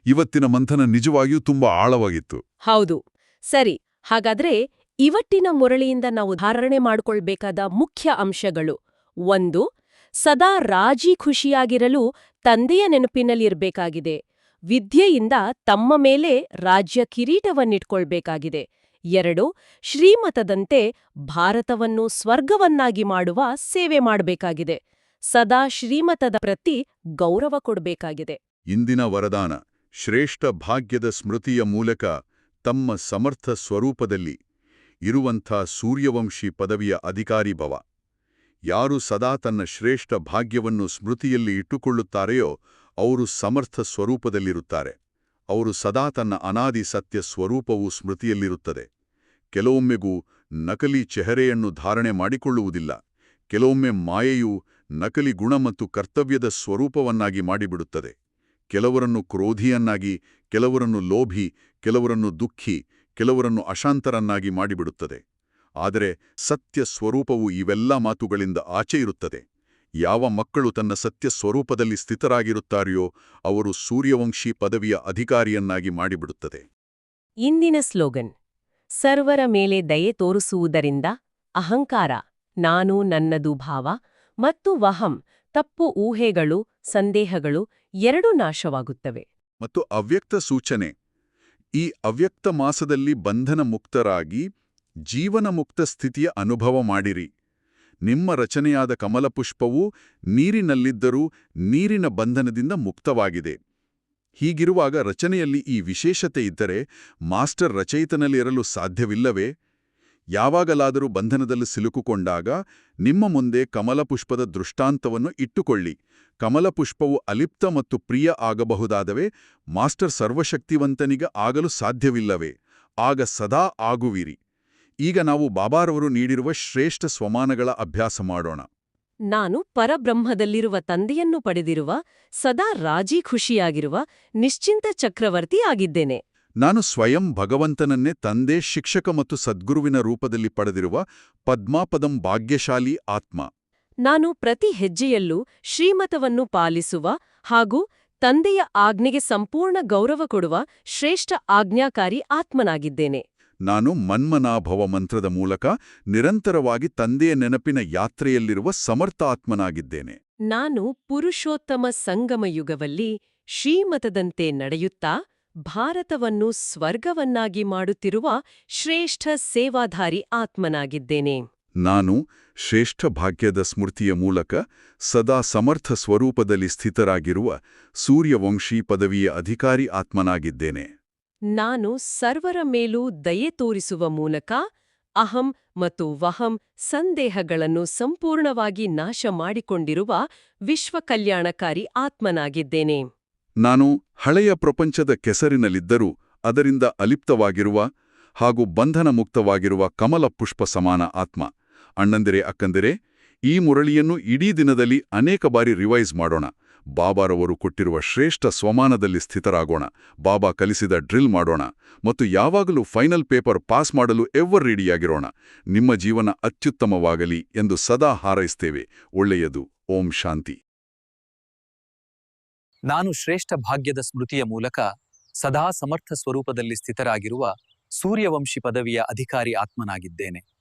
ಇವತ್ತಿನ ಮಂಥನ ನಿಜವಾಗಿಯೂ ತುಂಬಾ ಆಳವಾಗಿತ್ತು. ಹೌದು. ಸರಿ, ಹಾಗಾದ್ರೆ ಇವತ್ತಿನ ಮುರಳಿಯಿಂದ ನಾವು ಧಾರಣೆ ಮಾಡಿಕೊಳ್ಬೇಕಾದ ಮುಖ್ಯ ಅಂಶಗಳು. ಒಂದು, ಸದಾ ರಾಜಿ ಖುಷಿಯಾಗಿರಲು ತಂದೆಯ ನೆನಪಿನಲ್ಲಿರ್ಬೇಕಾಗಿದೆ. ವಿದ್ಯೆಯಿಂದ ತಮ್ಮ ಮೇಲೆ ರಾಜ್ಯ ಕಿರೀಟವನ್ನಿಟ್ಕೊಳ್ಬೇಕಾಗಿದೆ. ಎರಡು, ಶ್ರೀಮತದಂತೆ ಭಾರತವನ್ನು ಸ್ವರ್ಗವನ್ನಾಗಿ ಮಾಡುವ ಸೇವೆ ಮಾಡಬೇಕಾಗಿದೆ. ಸದಾ ಶ್ರೀಮತದ ಪ್ರತಿ ಗೌರವ ಕೊಡಬೇಕಾಗಿದೆ. ಇಂದಿನ ವರದಾನ, ಶ್ರೇಷ್ಠ ಭಾಗ್ಯದ ಸ್ಮೃತಿಯ ಮೂಲಕ ತಮ್ಮ ಸಮರ್ಥ ಸ್ವರೂಪದಲ್ಲಿ ಇರುವಂಥ ಸೂರ್ಯವಂಶಿ ಪದವಿಯ ಅಧಿಕಾರಿ ಭವ. ಯಾರು ಸದಾ ತನ್ನ ಶ್ರೇಷ್ಠ ಭಾಗ್ಯವನ್ನು ಸ್ಮೃತಿಯಲ್ಲಿ ಇಟ್ಟುಕೊಳ್ಳುತ್ತಾರೆಯೋ, ಅವರು ಸಮರ್ಥ ಸ್ವರೂಪದಲ್ಲಿರುತ್ತಾರೆ. ಅವರು ಸದಾ ತನ್ನ ಅನಾದಿ ಸತ್ಯ ಸ್ವರೂಪವು ಸ್ಮೃತಿಯಲ್ಲಿರುತ್ತದೆ. ಕೆಲವೊಮ್ಮೆಗೂ ನಕಲಿ ಚೆಹರೆಯನ್ನು ಧಾರಣೆ ಮಾಡಿಕೊಳ್ಳುವುದಿಲ್ಲ. ಕೆಲವೊಮ್ಮೆ ಮಾಯೆಯು ನಕಲಿ ಗುಣ ಮತ್ತು ಕರ್ತವ್ಯದ ಸ್ವರೂಪವನ್ನಾಗಿ ಮಾಡಿಬಿಡುತ್ತದೆ. ಕೆಲವರನ್ನು ಕ್ರೋಧಿಯನ್ನಾಗಿ, ಕೆಲವರನ್ನು ಲೋಭಿ, ಕೆಲವರನ್ನು ದುಃಖಿ, ಕೆಲವರನ್ನು ಅಶಾಂತರನ್ನಾಗಿ ಮಾಡಿಬಿಡುತ್ತದೆ. ಆದರೆ ಸತ್ಯ ಸ್ವರೂಪವು ಇವೆಲ್ಲ ಮಾತುಗಳಿಂದ ಆಚೆ ಇರುತ್ತದೆ ಯಾವ ಮಕ್ಕಳು ತನ್ನ ಸತ್ಯ ಸ್ವರೂಪದಲ್ಲಿ ಸ್ಥಿತರಾಗಿರುತ್ತಾರೆಯೋ ಅವರು ಸೂರ್ಯವಂಶಿ ಪದವಿಯ ಅಧಿಕಾರಿಯನ್ನಾಗಿ ಮಾಡಿಬಿಡುತ್ತದೆ. ಇಂದಿನ ಸ್ಲೋಗನ್ ಸರ್ವರ ಮೇಲೆ ದಯೆ ತೋರಿಸುವುದರಿಂದ ಅಹಂಕಾರ ನಾನು ನನ್ನದು ಭಾವ ಮತ್ತು ವಹಂ ತಪ್ಪು ಊಹೆಗಳು ಸಂದೇಹಗಳು ಎರಡೂ ನಾಶವಾಗುತ್ತವೆ. ಮತ್ತು ಅವ್ಯಕ್ತ ಸೂಚನೆ ಈ ಅವ್ಯಕ್ತ ಮಾಸದಲ್ಲಿ ಬಂಧನ ಮುಕ್ತರಾಗಿ ಜೀವನ ಮುಕ್ತ ಸ್ಥಿತಿಯ ಅನುಭವ ಮಾಡಿರಿ. ನಿಮ್ಮ ರಚನೆಯಾದ ಕಮಲಪುಷ್ಪವು ನೀರಿನಲ್ಲಿದ್ದರೂ ನೀರಿನ ಬಂಧನದಿಂದ ಮುಕ್ತವಾಗಿದೆ. ಹೀಗಿರುವಾಗ ರಚನೆಯಲ್ಲಿ ಈ ವಿಶೇಷತೆ ಇದ್ದರೆ ಮಾಸ್ಟರ್ ರಚಯಿತನಲ್ಲಿರಲು ಸಾಧ್ಯವಿಲ್ಲವೇ? ಯಾವಾಗಲಾದರೂ ಬಂಧನದಲ್ಲಿ ಸಿಲುಕುಕೊಂಡಾಗ ನಿಮ್ಮ ಮುಂದೆ ಕಮಲಪುಷ್ಪದ ದೃಷ್ಟಾಂತವನ್ನು ಇಟ್ಟುಕೊಳ್ಳಿ. ಕಮಲಪುಷ್ಪವು ಅಲಿಪ್ತ ಮತ್ತು ಪ್ರಿಯ ಆಗಬಹುದಾದವೇ? ಮಾಸ್ಟರ್ ಸರ್ವಶಕ್ತಿವಂತನಿಗ ಆಗಲು ಸಾಧ್ಯವಿಲ್ಲವೇ? ಆಗ ಸದಾ ಆಗುವಿರಿ. ಈಗ ನಾವು ಬಾಬಾರವರು ನೀಡಿರುವ ಶ್ರೇಷ್ಠ ಸ್ವಮಾನಗಳ ಅಭ್ಯಾಸ ಮಾಡೋಣ. ನಾನು ಪರಬ್ರಹ್ಮದಲ್ಲಿರುವ ತಂದೆಯನ್ನು ಪಡೆದಿರುವ ಸದಾ ರಾಜಿ ಖುಷಿಯಾಗಿರುವ ನಿಶ್ಚಿಂತ ಚಕ್ರವರ್ತಿ ಆಗಿದ್ದೇನೆ. ನಾನು ಸ್ವಯಂ ಭಗವಂತನನ್ನೇ ತಂದೆ ಶಿಕ್ಷಕ ಮತ್ತು ಸದ್ಗುರುವಿನ ರೂಪದಲ್ಲಿ ಪಡೆದಿರುವ ಪದ್ಮಾಪದಂ ಭಾಗ್ಯಶಾಲಿ ಆತ್ಮ. ನಾನು ಪ್ರತಿ ಹೆಜ್ಜೆಯಲ್ಲೂ ಶ್ರೀಮತವನ್ನು ಪಾಲಿಸುವ ಹಾಗೂ ತಂದೆಯ ಆಜ್ಞೆಗೆ ಸಂಪೂರ್ಣ ಗೌರವ ಕೊಡುವ ಶ್ರೇಷ್ಠ ಆಜ್ಞಾಕಾರಿ ಆತ್ಮನಾಗಿದ್ದೇನೆ. ನಾನು ಮನ್ಮನಾಭವ ಮಂತ್ರದ ಮೂಲಕ ನಿರಂತರವಾಗಿ ತಂದೆಯ ನೆನಪಿನ ಯಾತ್ರೆಯಲ್ಲಿರುವ ಸಮರ್ಥಾತ್ಮನಾಗಿದ್ದೇನೆ. ನಾನು ಪುರುಷೋತ್ತಮ ಸಂಗಮ ಯುಗದಲ್ಲಿ ಶ್ರೀಮತದಂತೆ ನಡೆಯುತ್ತಾ ಭಾರತವನ್ನು ಸ್ವರ್ಗವನ್ನಾಗಿ ಮಾಡುತ್ತಿರುವ ಶ್ರೇಷ್ಠ ಸೇವಾಧಾರಿ ಆತ್ಮನಾಗಿದ್ದೇನೆ. ನಾನು ಶ್ರೇಷ್ಠ ಭಾಗ್ಯದ ಸ್ಮೃತಿಯ ಮೂಲಕ ಸದಾ ಸಮರ್ಥ ಸ್ವರೂಪದಲ್ಲಿ ಸ್ಥಿತರಾಗಿರುವ ಸೂರ್ಯವಂಶಿ ಪದವಿಯ ಅಧಿಕಾರಿ ಆತ್ಮನಾಗಿದ್ದೇನೆ. ನಾನು ಸರ್ವರ ಮೇಲೂ ದಯೆ ತೋರಿಸುವ ಮೂಲಕ ಅಹಂ ಮತ್ತು ವಹಂ ಸಂದೇಹಗಳನ್ನು ಸಂಪೂರ್ಣವಾಗಿ ನಾಶ ಮಾಡಿಕೊಂಡಿರುವ ವಿಶ್ವ ಕಲ್ಯಾಣಕಾರಿ ಆತ್ಮನಾಗಿದ್ದೇನೆ. ನಾನು ಹಳೆಯ ಪ್ರಪಂಚದ ಕೆಸರಿನಲ್ಲಿದ್ದರೂ ಅದರಿಂದ ಅಲಿಪ್ತವಾಗಿರುವ ಹಾಗೂ ಬಂಧನ ಮುಕ್ತವಾಗಿರುವ ಕಮಲ ಪುಷ್ಪ ಸಮಾನ ಆತ್ಮ. ಅಣ್ಣಂದಿರೆ, ಅಕ್ಕಂದಿರೆ, ಈ ಮುರಳಿಯನ್ನು ಇಡೀ ದಿನದಲ್ಲಿ ಅನೇಕ ಬಾರಿ ರಿವೈಸ್ ಮಾಡೋಣ. ಬಾಬಾರವರು ಕೊಟ್ಟಿರುವ ಶ್ರೇಷ್ಠ ಸ್ವಮಾನದಲ್ಲಿ ಸ್ಥಿತರಾಗೋಣ. ಬಾಬಾ ಕಲಿಸಿದ ಡ್ರಿಲ್ ಮಾಡೋಣ ಮತ್ತು ಯಾವಾಗಲೂ ಫೈನಲ್ ಪೇಪರ್ ಪಾಸ್ ಮಾಡಲು ಎವರ್ ರೆಡಿಯಾಗಿರೋಣ. ನಿಮ್ಮ ಜೀವನ ಅತ್ಯುತ್ತಮವಾಗಲಿ ಎಂದು ಸದಾ ಹಾರೈಸ್ತೇವೆ. ಒಳ್ಳೆಯದು. ಓಂ ಶಾಂತಿ. ನಾನು ಶ್ರೇಷ್ಠ ಭಾಗ್ಯದ ಸ್ಮೃತಿಯ ಮೂಲಕ ಸದಾ ಸಮರ್ಥ ಸ್ವರೂಪದಲ್ಲಿ ಸ್ಥಿತರಾಗಿರುವ ಸೂರ್ಯವಂಶಿ ಪದವಿಯ ಅಧಿಕಾರಿ ಆತ್ಮನಾಗಿದ್ದೇನೆ.